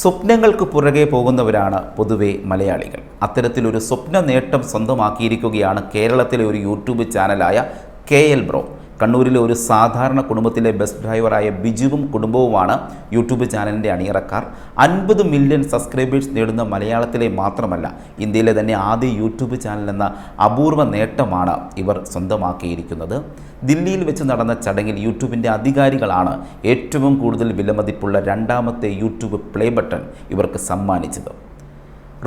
സ്വപ്നങ്ങൾക്ക് പുറകെ പോകുന്നവരാണ് പൊതുവെ മലയാളികൾ. അത്തരത്തിലൊരു സ്വപ്ന നേട്ടം സ്വന്തമാക്കിയിരിക്കുകയാണ് കേരളത്തിലെ ഒരു യൂട്യൂബ് ചാനലായ കെ എൽ ബ്രോ. കണ്ണൂരിലെ ഒരു സാധാരണ കുടുംബത്തിലെ ബസ് ഡ്രൈവറായ ബിജുവും കുടുംബവുമാണ് യൂട്യൂബ് ചാനലിന്റെ അണിയറക്കാർ. അൻപത് മില്യൺ സബ്സ്ക്രൈബേഴ്സ് നേടുന്ന മലയാളത്തിലെ മാത്രമല്ല ഇന്ത്യയിലെ തന്നെ ആദ്യ യൂട്യൂബ് ചാനൽ എന്ന അപൂർവ നേട്ടമാണ് ഇവർ സ്വന്തമാക്കിയിരിക്കുന്നത്. ദില്ലിയിൽ വെച്ച് നടന്ന ചടങ്ങിൽ യൂട്യൂബിന്റെ അധികാരികളാണ് ഏറ്റവും കൂടുതൽ വിലമതിപ്പുള്ള രണ്ടാമത്തെ യൂട്യൂബ് പ്ലേ ബട്ടൺ ഇവർക്ക് സമ്മാനിച്ചത്.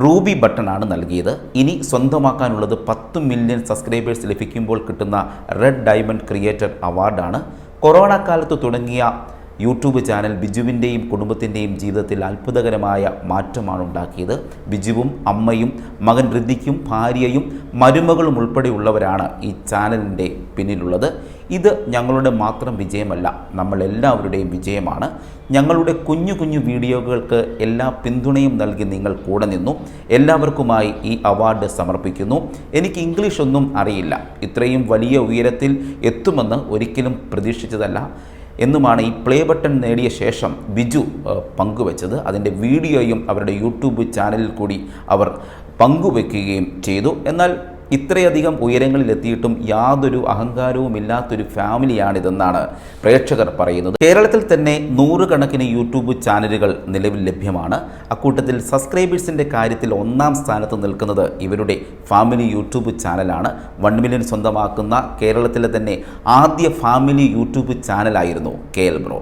റൂബി ബട്ടണാണ് നൽകിയത്. ഇനി സ്വന്തമാക്കാനുള്ളത് പത്ത് മില്യൺ സബ്സ്ക്രൈബേഴ്സ് ലഭിക്കുമ്പോൾ കിട്ടുന്ന റെഡ് ഡയമണ്ട് ക്രിയേറ്റർ അവാർഡാണ്. കൊറോണ കാലത്ത് തുടങ്ങിയ യൂട്യൂബ് ചാനൽ ബിജുവിന്റെയും കുടുംബത്തിന്റെയും ജീവിതത്തിൽ അത്ഭുതകരമായ മാറ്റമാണ് ഉണ്ടാക്കിയത് ബിജുവും അമ്മയും മകൻ ഋതിക്കും ഭാര്യയും മരുമകളും ഉൾപ്പെടെയുള്ളവരാണ് ഈ ചാനലിന്റെ പിന്നിലുള്ളത്. ഇത് ഞങ്ങളുടെ മാത്രം വിജയമല്ല നമ്മളെല്ലാവരുടെയും വിജയമാണ്. ഞങ്ങളുടെ കുഞ്ഞു കുഞ്ഞു വീഡിയോകൾക്ക് എല്ലാ പിന്തുണയും നൽകി നിങ്ങൾ കൂടെ നിന്നു. എല്ലാവർക്കുമായി ഈ അവാർഡ് സമർപ്പിക്കുന്നു. എനിക്ക് ഇംഗ്ലീഷ് ഒന്നും അറിയില്ല. ഇത്രയും വലിയ ഉയരത്തിൽ എത്തുമെന്ന് ഒരിക്കലും പ്രതീക്ഷിച്ചതല്ല. എന്നുമാണ് ഈ പ്ലേ ബട്ടൺ നേടിയ ശേഷം ബിജു പങ്കുവച്ചത്. അതിന്റെ വീഡിയോയും അവരുടെ യൂട്യൂബ് ചാനലിൽ കൂടി അവർ പങ്കുവെക്കുകയും ചെയ്തു. എന്നാൽ ഇത്രയധികം ഉയരങ്ങളിൽ എത്തിയിട്ടും യാതൊരു അഹങ്കാരവും ഇല്ലാത്തൊരു ഫാമിലിയാണിതെന്നാണ് പ്രേക്ഷകർ പറയുന്നത്. കേരളത്തിൽ തന്നെ നൂറുകണക്കിന് യൂട്യൂബ് ചാനലുകൾ നിലവിൽ ലഭ്യമാണ്. അക്കൂട്ടത്തിൽ സബ്സ്ക്രൈബേഴ്സിന്റെ കാര്യത്തിൽ ഒന്നാം സ്ഥാനത്ത് നിൽക്കുന്നത് ഇവരുടെ ഫാമിലി യൂട്യൂബ് ചാനലാണ്. വൺ മില്യൺ സ്വന്തമാക്കുന്ന കേരളത്തിലെ തന്നെ ആദ്യ ഫാമിലി യൂട്യൂബ് ചാനലായിരുന്നു കെ എൽ ബ്രോ.